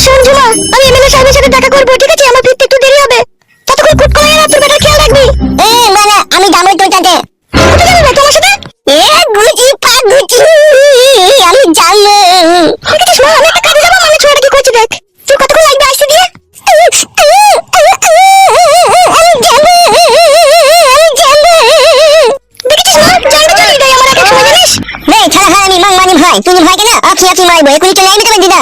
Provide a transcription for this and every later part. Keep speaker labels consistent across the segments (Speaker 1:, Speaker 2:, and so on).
Speaker 1: শোন ঝুমা আমি এমএলএ সাহেবের সাথে দেখা করব ঠিক আছে? আমার ফিরতে একটু দেরি হবে। ততক্ষণ কুট করে না তোর বেটার খেয়াল রাখবি। এ মানে আমি যাব তোর সাথে কোথায় যাবি ভাই তোমার সাথে? এ গুচি পা গুচি আমি যাব দেখেছিস মা আমি একটা কাজে যাব মানে ছোড়া কি করছে দেখ। তুই কতক্ষণ লাগবে আসতে দিয়ে? আমি আমি আমি তুই ভয় কেন আছি আছি মারবো। এখনই চলে আইবি তো দিদা।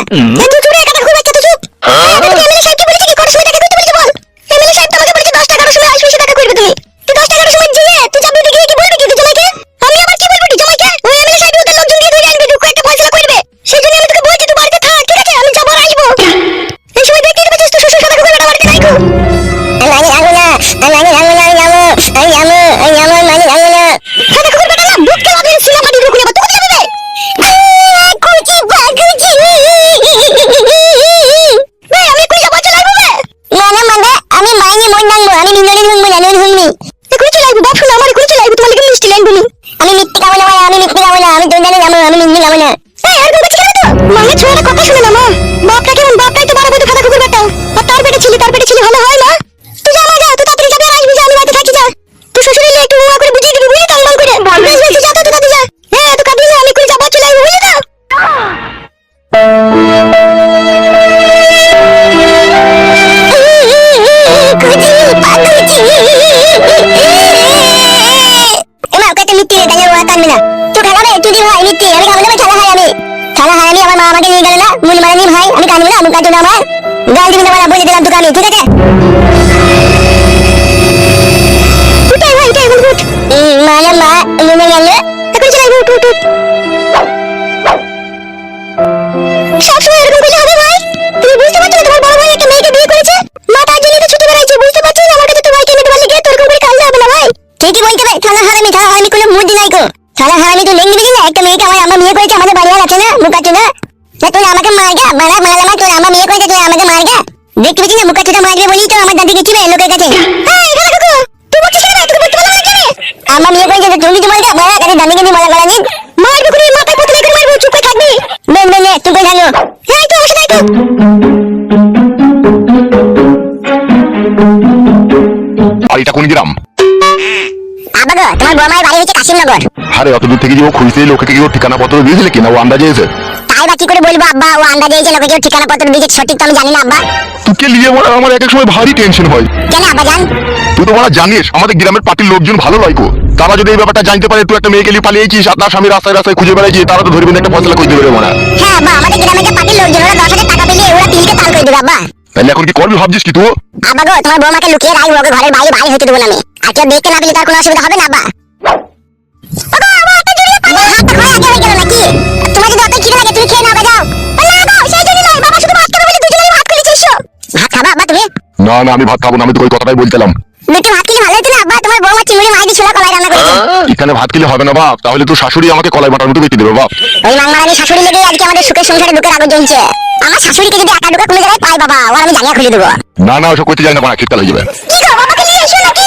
Speaker 1: মানে ছোড়া কথা শুনে না মা? বাপটা কেমন? বাপটাই তো বড় বড় খাতা কুকুর বেটা। আর তার পেটে ছিলি তার পেটে ছিলি ভালো হয় না তুই যা মা যা তুই তাড়াতাড়ি যাবি আর আসবি যা আমি বাড়িতে থাকি যা। তুই শ্বশুর এলে একটু উয়া করে বুঝিয়ে দিবি বুঝলি তো আমার করে। বেশ বেশ তুই যা তুই তাড়াতাড়ি যা। হ্যাঁ তুই কাঁদিস না, আমি করে যাব চলে আইবো বুঝলি তো? এমা ওকে একটা মিথ্যে তাই ওরা কানবে না। তুই খালাবে তুই দি ভাই মিথ্যে আমি খাব না খেলা হয় আমি। হয় আমি আমার মা আমাকে নিয়ে গেল না। মুন মারানি ভাই আমি কানবো না মুখ কাটবো আমার। গাল দিবি না বলে দিলাম তোকে আমি, ঠিক আছে? উঠাই ভাই উঠ মানে মা, মুনে গেল মারবে বলি তো আমার দাদি গেছিবে লোকের কাছে। আমার বিয়ে করেছে তুমি কিছু বলগা মারা কাছে দাদি গেছি মারা মারা নিন মারবে করে মাথায় পথে লেগে মারবো চুপ করে থাকবি। নে নে নে তুই কই তুই আমার সাথে আয় তো
Speaker 2: বাড়িটা কোন গ্রাম?
Speaker 1: আবাগো তোমার বৌমার বাড়ি হচ্ছে কাশিমনগর।
Speaker 2: আরে অত দূর থেকে যে ও খুঁজতে এলো, ওকে কি ওর ঠিকানা পত্র দিয়েছিলে কিনা? ও আন্দাজে এসে
Speaker 1: করে বলব আব্বা ও আন্দাজে যে লোকে কেউ ঠিকানা পত্র দিয়েছে সঠিক তো আমি জানি না আব্বা।
Speaker 2: তোকে নিয়ে বলে আমার এক এক সময় ভারী টেনশন হয়।
Speaker 1: কেন আব্বা জান?
Speaker 2: তুই তো বলা জানিস আমাদের গ্রামের পার্টির লোকজন ভালো লয় গো। তারা যদি এই ব্যাপারটা জানতে পারে তুই একটা মেয়েকে নিয়ে পালিয়েছিস আর তার স্বামী রাস্তায় রাস্তায় খুঁজে বেড়াইছি তারা তো ধরবেন একটা ফসলা করতে পারবে না
Speaker 1: হ্যাঁ আব্বা আমাদের গ্রামে যে পার্টির লোকজন ওরা দশ হাজার টাকা পেলে ওরা তিলকে তাল করে দেবে আব্বা।
Speaker 2: তাহলে এখন কি করবি ভাবছিস কি তুই?
Speaker 1: আব্বা গো তোমার বৌমাকে লুকিয়ে রাখব ওকে ঘরের বাইরে বাইরে হতে দেবো না আমি। আর কেউ দেখতে না পেলে তার কোনো অসুবিধা হবে না আব্বা। না?
Speaker 2: না আমি ভাত খাব না আমি তো ওই কথাটাই বলছিলাম। এখানে ভাত খেলে হবে না বাপ। তাহলে শাশুড়ি আমাকে কলাই বাটার মতো বেঁচে দেবে বাপ।
Speaker 1: ওই মাংমারানি শাশুড়ি লেগে আজকে আমাদের সুখের সংসারে ঢুকে আগুন জ্বলছে আমার শাশুড়িকে যদি একা ঢুকে কোনো জায়গায় পাই বাবা ওর আমি জানিয়ে খুলে দেবো।
Speaker 2: না না ওসব করতে যাই না শীতকাল হয়ে যাবে।
Speaker 1: কি গো বাবাকে নিয়ে এসো নাকি?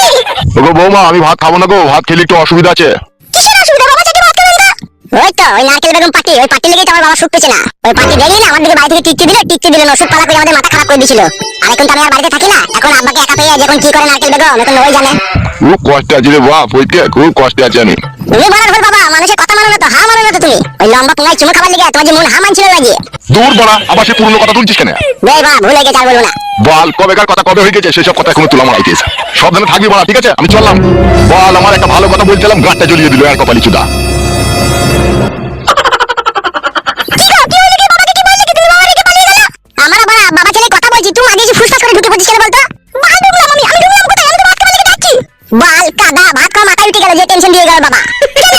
Speaker 2: ওগো বৌমা আমি ভাত খাব না গো ভাত খেলে একটু অসুবিধা আছে।
Speaker 1: 这倒是 তো ওই নারকেল বেগম পার্টি ওই পার্টি লেগেই তো আমার বাবা সুখ পেছে না। ওই পার্টি দেখলি না আমার বাড়ি থেকে টিকতে দিল? টিকতে দিল ওষুধ পালা করে আমাদের মাথা খারাপ করে দিয়েছিল। আর এখন তো আমি আর বাড়িতে থাকি না এখন আব্বাকে একা পেয়ে যখন কি করে নারকেল বেগম এখন ওই জানে।
Speaker 2: খুব কষ্টে আছে রে বাপ ওইতে খুব কষ্টে আছে আমি।
Speaker 1: তুমি বলার ভুল বাবা মানুষের কথা মানো না তো হা মানো না তো তুমি? ওই লম্বা পোঙায় চুমো খাবার লেগে তোমার যে মন হা মানছিল লাগিয়ে
Speaker 2: দূর বড়া আবার সে পুরনো কথা তুলছিস কেন?
Speaker 1: বেশ বাবা ভুলে গেছে আর বলব না।
Speaker 2: বল কবেকার কথা কবে হয়ে গেছে সেসব কথা এখনও তোলা মারাইছিস সাবধানে থাকবি বলা ঠিক আছে? আমি চললাম। বল আমার একটা ভালো কথা বলছিলাম গাঁটটা জ্বলিয়ে দিল আর কপালি চুদা।
Speaker 1: বাল কাদা ভাত খাওয়া মাথায় উঠে গেল যে টেনশন দিয়ে গেল বাবা। কেন,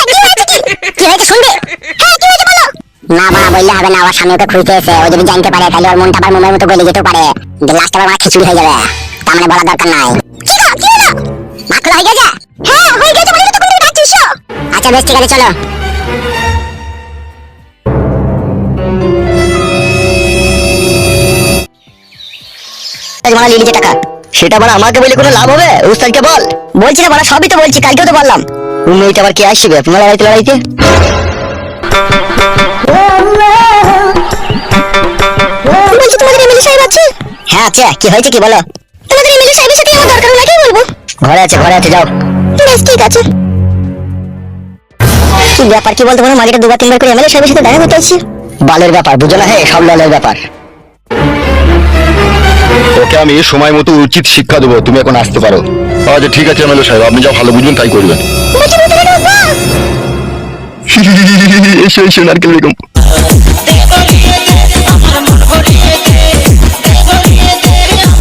Speaker 1: কি হয়েছে? শুনবে? হ্যাঁ কি হয়েছে বলো? না বাবা বললে হবে না আমার স্বামী ওকে খুঁজতে এসে ও যদি জানতে পারে তাহলে ওর মনটা আবার মোমের মতো গলে যেতে পারে। যে লাস্ট আবার আমার খিচুড়ি হয়ে যাবে। তার মানে বলার দরকার নাই। কি গো কি হলো? ভাত খাওয়া হয়ে গেছে? হ্যাঁ হয়ে গেছে মানে তো তুমি ডাকছিস আচ্ছা বেশ ঠিক আছে চলো।
Speaker 3: মানে লিলি যে টাকা। সেটা মানে আমাকে বলে কোনো লাভ হবে? উস্তাদকে বল। বলছি না মানে সবই তো বলছি, কালকেও তো বললাম। মেয়েটা আবার কে আসবে আপনার লড়াইতে লড়াইতে?
Speaker 1: তোমাদের এমএলএ
Speaker 3: আছে? কি হয়েছে কি বলো?
Speaker 4: তোমাদের এমএলএ সাহেবের সাথে আমার দরকার ওনাকেই বলব?
Speaker 3: ঘরে আছে ঘরে আছে, যাও।
Speaker 4: বেশ, ঠিক আছে।
Speaker 3: কি ব্যাপার, কি বলতো বলো? মাঝে দুবার তিনবার করে এমএলএ সাহেবের সাথে দেখা করতে আসছি বালের ব্যাপার, বুঝো না হে, সব লালের ব্যাপার।
Speaker 5: ওকে আমি সময় মতো উচিত শিক্ষা দেবো তুমি এখন আসতে পারো। আচ্ছা ঠিক আছে এমএলএ সাহেব আপনি যা ভালো বুঝবেন তাই করবেন। এসো এসো নারকেল বেগম।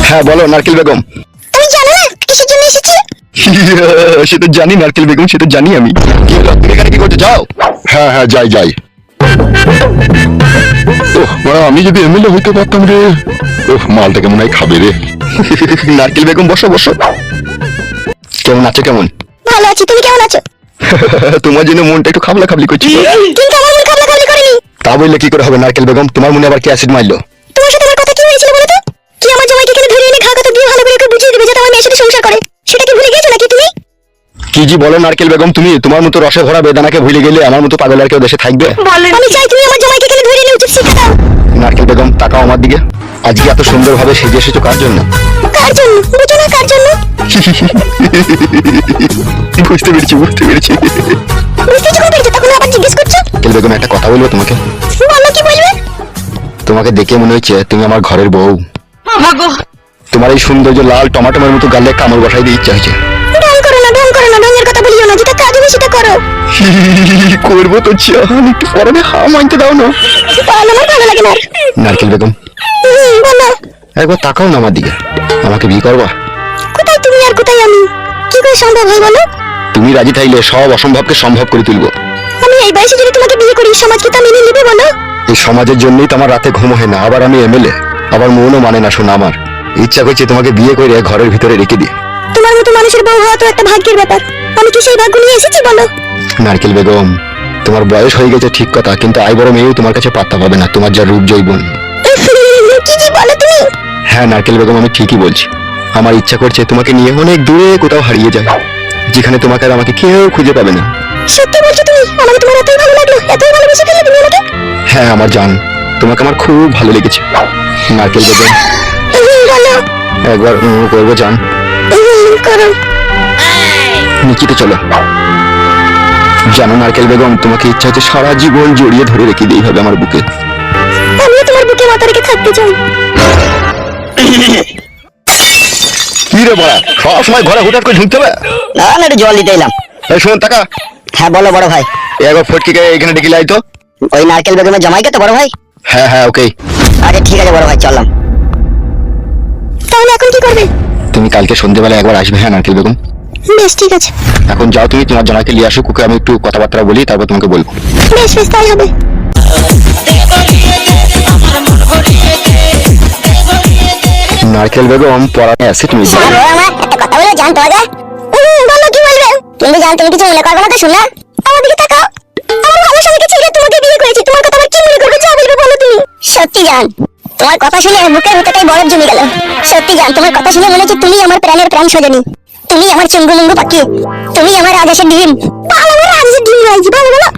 Speaker 5: হ্যাঁ বলো নারকেল বেগম।
Speaker 4: তুমি জানো না কিসের জন্য এসেছি
Speaker 5: সে তো জানি নারকেল বেগম সে তো জানি আমি। এখানে কি করতে যাও হ্যাঁ হ্যাঁ যাই যাই। আমি যদি এমএলএ হইতে পারতাম রে। ওহ মালটাকে মনে হয় খাবে রে। নারকেল বেগম বসো বসো। কেমন আছো কেমন?
Speaker 4: ভালো আছি তুমি কেমন আছো?
Speaker 5: তোমার জন্য মনটা একটু খাবলা খাবলি করছিল
Speaker 4: কিন্তু আমার মন খাবলা খাবলি করেনি।
Speaker 5: তা বললে কি করে হবে নারকেল বেগম? তোমার মনে আবার কি অ্যাসিড মারলো?
Speaker 4: তোমার সাথে আমার কথা কি হয়েছিল বলো তো? কি আমার জামাইকে এখানে ধরে এনে ঘা কথা দিয়ে ভালো করে ওকে বুঝিয়ে দেবে যাতে আমার মেয়ের সাথে সংসার করে? সেটা কি ভুলে গেছো নাকি তুমি?
Speaker 5: কি জি বলো নারকেল বেগম তুমি তোমার মতো রসে ভরা বেদানাকে ভুলে গেলে আমার মতো পাগল আর কেউ দেশে থাকবে?
Speaker 4: আমি চাই তুমি আমার জামাইকে এখানে ধরে এনে উচিত শিক্ষা দাও।
Speaker 5: নারকেল বেগম তাকাও আমার দিকে। আজকে এত সুন্দরভাবে সেজে এসেছ কার জন্য?
Speaker 4: কার জন্য? বুঝো না কার জন্য।
Speaker 5: বুঝতে পেরেছি বুঝতে পেরেছি।
Speaker 4: বুঝতে যখন পেরেছ তখন আবার জিজ্ঞেস করছ?
Speaker 5: নারকেল বেগম একটা কথা বলব তোমাকে?
Speaker 4: বলো কি বলবে?
Speaker 5: তোমাকে দেখে মনে হচ্ছে তুমি আমার ঘরের বউ। তোমার এই সৌন্দর্য লাল টমাটোমের মতো গালে কামড় বসাই দিয়ে ইচ্ছা হয়েছে।
Speaker 4: করো না ঢঙের কথা বলিও না যেটা কাজ হবে সেটা করো।
Speaker 5: করব তো একটু পরে হা মানতে দাও না।
Speaker 4: তাহলে আমার ভালো লাগে না আর।
Speaker 5: নারকেল বেগম।
Speaker 4: হুম, বলো।
Speaker 5: একবার তাকাও না আমার দিকে আমাকে বিয়ে করবা?
Speaker 4: কোথায় তুমি আর কোথায় আমি? কি করে সম্ভব হয় বলো?
Speaker 5: তুমি রাজি থাইলে সব অসম্ভবকে সম্ভব করে তুলবো।
Speaker 4: আমি এই বয়সে যদি তোমাকে বিয়ে করি সমাজ কি তা মেনে নেবে বলো।
Speaker 5: এই সমাজের জন্যই তো আমার রাতে ঘুম হয় না আবার আমি এমএলএ। আবার মনও মানে না শোনা আমার। ইচ্ছা করছে তোমাকে বিয়ে করে ঘরের ভিতরে রেখে দিই।
Speaker 4: তোমার মতো মানুষের বউ হওয়া তো একটা ভাগ্যের ব্যাপার। আমি কি সেই ভাগ্য নিয়ে এসেছি বলো?
Speaker 5: নারকেল বেগম তোমার বয়স হয়ে গেছে ঠিক কথা কিন্তু আই বড় মেয়েও তোমার কাছে পাত্তা পাবে না তোমার যা রূপ জৈবন
Speaker 4: কি কি বলো তুমি?
Speaker 5: হ্যাঁ নারকেল বেগম আমি ঠিকই বলছি। আমার ইচ্ছা করছে তোমাকে নিয়ে অনেক দূরে কোথাও হারিয়ে যায় যেখানে তোমাকে আর আমাকে কেউ খুঁজে পাবে না।
Speaker 4: সত্যি বলছো তুমি? আমাকে তোমার এতই ভালো লাগল এতই ভালোবেসে ফেললে তুমি আমাকে?
Speaker 5: হ্যাঁ আমার জান তোমাকে আমার খুব ভালো লেগেছে। নারকেল বেগম। একবার করব জান।
Speaker 4: করো
Speaker 5: নিচেতে চলো। জানো নারকেল বেগম তোমাকে ইচ্ছা হচ্ছে সারা জীবন জড়িয়ে ধরে রেখে দিই হবে আমার বুকে।
Speaker 4: আমিও তোমার বুকে মাথা রেখে থাকতে চাই।
Speaker 5: কি রে বড়া? সব সময় ঘরে হুটাট করে ঢুকতে হবে?
Speaker 3: না না একটু জল দিতে এলাম।
Speaker 5: এই শোন টাকা।
Speaker 3: হ্যাঁ বলো বড় ভাই।
Speaker 5: একবার ফটকিকে এখানে ডেকে লাই তো।
Speaker 3: ওই নারকেল বেগমের জামাইকে তো বড় ভাই?
Speaker 5: হ্যাঁ হ্যাঁ ওকে
Speaker 3: আরে ঠিক আছে বড় ভাই চললাম।
Speaker 4: তাহলে এখন কি করবে?
Speaker 5: তুমি কালকে সন্ধ্যেবেলা একবার আসবে হ্যাঁ নারকেল বেগম
Speaker 4: বেশ ঠিক আছে।
Speaker 5: এখন যাও তুমি তোমার জানাকে নিয়ে আসো কুকে আমি একটু কথাবার্তা বলি তারপর তোমাকে বলব।
Speaker 4: বেশ বেশ তাই হবে।
Speaker 5: নারকেল বেগম পড়াতে আছে তুমি।
Speaker 4: আমার একটা কথা বলে জান তোমাকে বলো কি বলবে? কিন্তু জান তুমি কিছু মনে করবে না তো শোনা আমার দিকে তাকাও। আমার ভালো স্বামীকে ছেড়ে তোমাকে বিয়ে করেছি। তোমার কথা আবার কি মনে করবে যা বলবে বলো তুমি। সত্যি জান। তোমার কথা শুনে বুকের ভিতরটাই বরফ জমে গেল। সত্যি জান, তোমার কথা শুনে মনে হচ্ছে তুমি আমার প্রাণের প্রাণ সজনী। তুমি আমার চুঙ্গু মুঙ্গু পাখি। তুমি আমার রাজেশের ডিম। পাল আমার রাজেশের ডিম রয়েছে বলো বলো।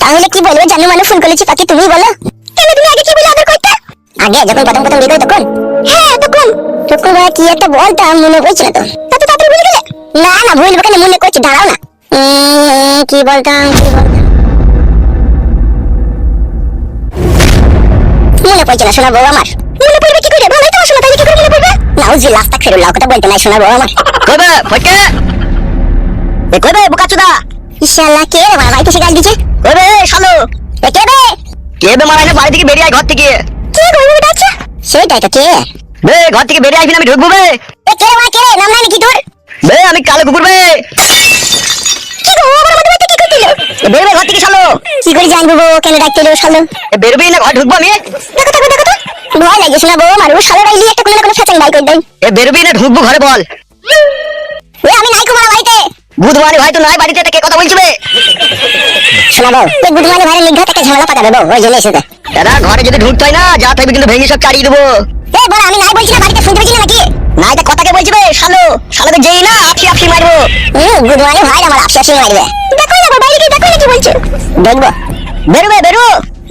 Speaker 4: তাহলে কি বলব জানো মানে ফোন করেছি পাখি, তুমি বলো। কেন তুমি আগে কি বলে আদর করতে? আগে, যখন প্রথম প্রথম বিয়ে তখন? হ্যাঁ তখন। তখন ভাই, কি একটা বলতাম, মনে পড়ছে না তো। এত তাড়াতাড়ি ভুলে গেলে? না না, ভুলবো কেন? মনে করছি, দাঁড়াও না। কি বলতাম কি বলতাম? মনে পড়ছে না শোনা বউ আমার। মনে পড়বে কি করে ভালোই শোনা তাই কি করে মনে পড়বে? না উজি লাস্ট ফেরুল কথা বলতে নাই শোনা বউ আমার।
Speaker 3: কইবে ফটকে? এ কইবে বোকা চুদা?
Speaker 4: ইনশাআল্লাহ কে রে এসে গাল দিছে
Speaker 3: কইবে শালো?
Speaker 4: এ কে বে?
Speaker 3: কে বে বাড়ি থেকে বেরিয়ে আয় ঘর থেকে।
Speaker 4: কে সেটাই তো কে?
Speaker 3: বে ঘর থেকে বেরিয়ে আসবি না আমি ঢুকবো বে।
Speaker 4: এ কে রে বাবা কে রে? নাম নাই নাকি তোর?
Speaker 3: বে আমি কালো কুকুর বে
Speaker 4: কি গো আমার আমাদের বাড়িতে কি করছিল
Speaker 3: এ বেরোবে ঘর থেকে শালো?
Speaker 4: কি করে জানব বউ? কেন ডাকতে শালো?
Speaker 3: এ বেরোবি না ঘর ঢুকবো আমি।
Speaker 4: দেখো দেখো দেখো তো। ভয় লাগে শোনা বউ? মারবো শালো রাইলি একটা কোনো না কোনো ফেচাং বাই করে দেয়।
Speaker 3: এ বেরোবি না ঢুকবো ঘরে বল।
Speaker 4: ওই আমি নাই কুমার বাড়িতে।
Speaker 3: বুধবারে ভাই তো নাই বাড়িতে কে কথা বলছি বে
Speaker 4: শোনা বউ তুই গুদমানি ভাইয়ের নিঘাত একটা ঝামেলা পাকাবে বউ ওই জন্য এসেছে।
Speaker 3: দাদা ঘরে যদি ঢুকতে হয় না যা থাকবে কিন্তু ভেঙে সব চাড়িয়ে দেবো।
Speaker 4: এ বড় আমি নাই বলছি না বাড়িতে শুনতে পাচ্ছি না নাকি?
Speaker 3: নাই তা কথাকে বলছি বে শালো। শালোকে যেই না আপসি আপসি মারবো।
Speaker 4: হুম গুদমানি ভাই আমার আপসি আপসি মারবে। না বাইরে গিয়ে দেখো কি বলছো?
Speaker 3: দেখব। বেরোবে বেরো।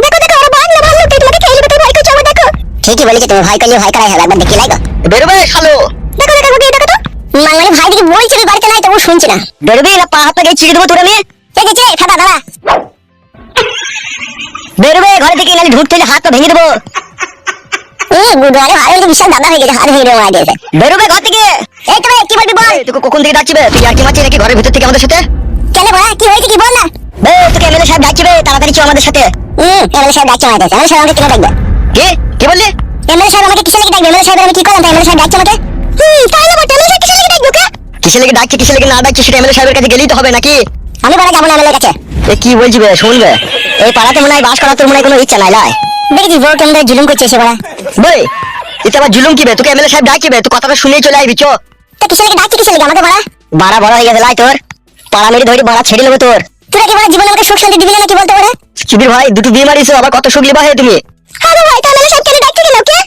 Speaker 4: দেখো দেখো ওরা না ভালো তুই তোমাকে খেয়ে নেবে তুই ভয় আমার দেখো।
Speaker 1: ঠিকই বলেছ তুমি ভয় করলে ভয় করাই হবে একবার দেখি লাগো
Speaker 3: বেরোবে শালো।
Speaker 1: দেখো দেখো দেখো দেখো তো। মাঙ্গালি ভাই দিকে বলছে তুই বাড়িতে নাই তবু শুনছি না।
Speaker 3: বেরোবে না পা হাত পা গিয়ে চিড়ে দেবো তোর আমি
Speaker 1: এই যে যে ফাটা দাঁড়া
Speaker 3: বেরোবে ঘরে থেকে নালে ঢুকতে হাত পা ভেঙে দেবো।
Speaker 1: এ গুড আরে বিশাল দাদা হয়ে গেছে হাত ভেঙে মারা দিয়েছে
Speaker 3: বেরোবে ঘর থেকে।
Speaker 1: এই তো কি বলবি বল?
Speaker 3: তোকে কখন থেকে ডাকছিবে তুই আর কি মারছিস নাকি ঘরের ভিতর থেকে আমাদের সাথে?
Speaker 1: কেন বড়া কি হয়েছে কি বল না।
Speaker 3: বে তোকে এমএলএ সাহেব ডাকছিবে তাড়াতাড়ি চো আমাদের সাথে।
Speaker 1: হুম এমএলএ সাহেব ডাকছে দিয়েছে এমএলএ সাহেব আমাকে কেন ডাকবে?
Speaker 3: কি? কি বললি?
Speaker 1: এমএলএ সাহেব আমাকে কিসের লেগে ডাকবে? এমএলএ সাহেব আমি কি করলাম? এমএলএ সাহেব ডাকছে আমাকে? হুম তাই না বটে? এমএলএ কিসের লেগে ডাকবে ওকে?
Speaker 3: কিসে লেগে ডাকছে কিসে লেগে না ডাকছে সেটা এমএলএ সাহেবের কাছে গেলেই তো হবে নাকি?
Speaker 1: আমি বড়া যাব না এমএলএ কাছে।
Speaker 3: এ কি বলছিবে শুনবে এই পাড়াতে মনে হয় বাস করার তোর মনে হয় কোনো ইচ্ছা নাই লাই।
Speaker 1: দেখেছি বউ কেমন জুলুম করছে এসে বড়া
Speaker 3: বই এটা আবার জুলুম কি কিবে তোকে এমএলএ সাহেব ডাকছিবে তুই কথাটা শুনেই চলে আইবি চো।
Speaker 1: তো কিসের লেগে ডাকছে কিসের লেগে আমাকে বড়া
Speaker 3: বাড়া বড় হয়ে গেছে লাই তোর। পাড়া মেরে ধরি বাড়া ছেড়ে নেব তোর।
Speaker 1: তোরা কি বড়া জীবনে আমাকে সুখ শান্তি দিবি না নাকি বলতে বড়া
Speaker 3: শিবির ভাই দুটো বিয়ে মারিছো আবার কত সুখ লিবা হে তুমি?
Speaker 1: হ্যাঁ ভাই তাহলে এমএলএ সাহেব কেন ডাকছে কেন ওকে?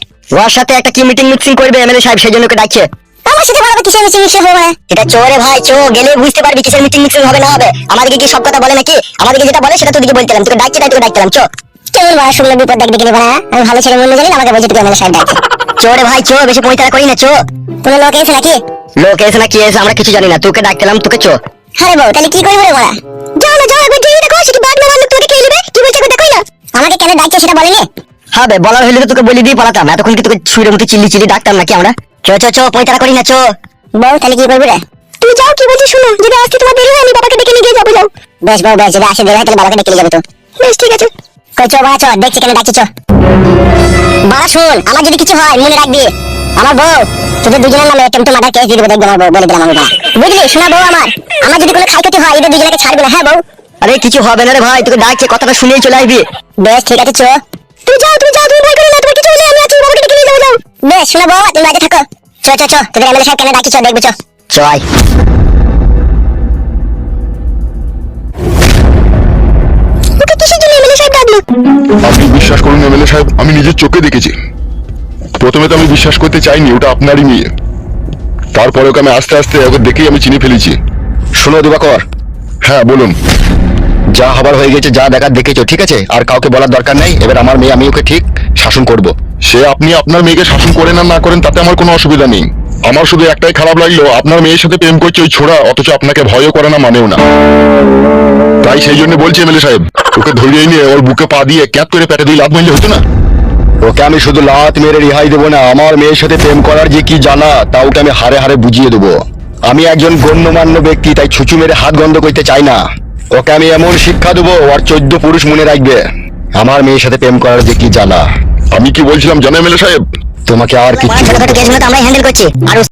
Speaker 3: ওর সাথে একটা কি মিটিং মিক্সিং করবে এমএলএ সাহেব সেই জন্য ওকে ডাকছে।
Speaker 1: আমার সাথে বড়া কিসের মিশে মিশে হবে?
Speaker 3: এটা চোরে ভাই চো গেলে বুঝতে পারবি কিসের মিটিং মিক্সিং হবে না হবে। আমাদেরকে কি সব কথা বলে নাকি? আমাদেরকে যেটা বলে সেটা তোদিকে বলতেলাম তোকে ডাকছে তাই তোকে ডাকতেলাম চো।
Speaker 1: কেমন বড়া শুনলে বিপদ দেখবি কিনে বড়া আমি ভালো ছেলে মনে জানি আমাকে বলছে তুই এমএলএ সাহেব ডাকছে।
Speaker 3: চোরে ভাই চো বেশি পয়তারা করি না চো।
Speaker 1: কোনো লোক এসে নাকি?
Speaker 3: লোক এসে না কি এসে আমরা কিছু জানি না। তোকে ডাকতেলাম তোকে চো।
Speaker 1: আরে বউ তাহলে কি করব রে বড়া যাও না যাও একবার গিয়ে দেখো সেটা বাদ না বাদ তোকে খেয়ে নেবে? কি বলছে দেখোই না আমাকে কেন ডাকছে সেটা বলেনি?
Speaker 3: হবে বলার হইলে তো তোকে বলে দিয়ে পালাতাম। এতক্ষণ কি তোকে শুয়ে মতো চিল্লি চিল্লি ডাকতাম নাকি আমরা? চো চো চো পয়তারা করি না চো।
Speaker 1: বউ তাহলে কি করবি রে? তুমি যাও কি বলছিস শুনো। যদি আজকে তোমার দেরি হয় আমি বাবাকে ডেকে নিয়ে গিয়ে যাব যাও। বেশ বউ বেশ যদি আসে দেরি হয় তাহলে বাবাকে ডেকে নিয়ে যাবে তো। বেশ ঠিক আছে। কই চো বাবা চো দেখছি কেন ডাকছি চো। বাবা শুন আমার যদি কিছু হয় মনে রাখবি। আমার বউ তোদের দুজনের নামে টেম্পো মার্ডার কেস দিয়ে দেবো দেখবি আমার বউ বলে দিলাম আমি বুঝলি? শোনা বউ আমার আমার যদি কোনো ক্ষয়ক্ষতি হয় এদের দুজনকে ছাড়বে না হ্যাঁ বউ?
Speaker 3: আরে কিছু হবে না রে ভাই তোকে ডাকছে কথাটা শুনেই চলে আসবি।
Speaker 1: বেশ ঠিক আছে চো। তুই যাও তুই যাও তুমি ভয় করো না তোমার কিছু হলে আমি আছি বাবাকে ডেকে নিয়ে যাব যাও। বেশ শোনা বউ তুমি বাড়িতে থাকো। চো চো চো তোদের এমএলএ সাহেব কেন ডাকছি চো দেখবে চো।
Speaker 3: চয়
Speaker 2: আপনি বিশ্বাস করুন এমএলএ সাহেব আমি নিজের চোখে দেখেছি। প্রথমে তো আমি বিশ্বাস করতে চাইনি ওটা আপনারই মেয়ে। তারপরে ওকে আমি আস্তে আস্তে ওকে দেখেই আমি চিনে ফেলেছি।
Speaker 5: শোনো দিবাকর।
Speaker 2: হ্যাঁ বলুন।
Speaker 5: যা হবার হয়ে গেছে যা দেখার দেখেছ ঠিক আছে? আর কাউকে বলার দরকার নেই এবার আমার মেয়ে আমি ওকে ঠিক শাসন করব।
Speaker 2: সে আপনি আপনার মেয়েকে শাসন করেন আর না করেন তাতে আমার কোনো অসুবিধা নেই। আমার শুধু একটাই খারাপ লাগল আপনার মেয়ের সাথে প্রেম করছে ওই ছোড়া অথচ আপনাকে ভয়ও করে না মানেও না। তাই সেই জন্য বলছি এমএলএ সাহেব ওকে ধরিয়ে নিয়ে ওর বুকে পা দিয়ে ক্যাপ করে পেটে দিয়ে লাভ মারলে হতো না?
Speaker 5: ওকে আমি শুধু লাত মেরে রিহাই দেবো না আমার মেয়ের সাথে প্রেম করার যে কি জানা তা ওকে আমি হারে হারে বুঝিয়ে দেবো। আমি একজন গণ্যমান্য ব্যক্তি তাই ছুচু মেরে হাত গন্ধ করতে চাই না। ওকে আমি এমন শিক্ষা দেবো আর চোদ্দ পুরুষ মনে রাখবে। আমার মেয়ের সাথে প্রেম করার যে কি জানা।
Speaker 2: আমি কি বলছিলাম জানাই মেলে সাহেব?
Speaker 5: তোমাকে আর কিছু
Speaker 1: হ্যান্ডেল করছি। আর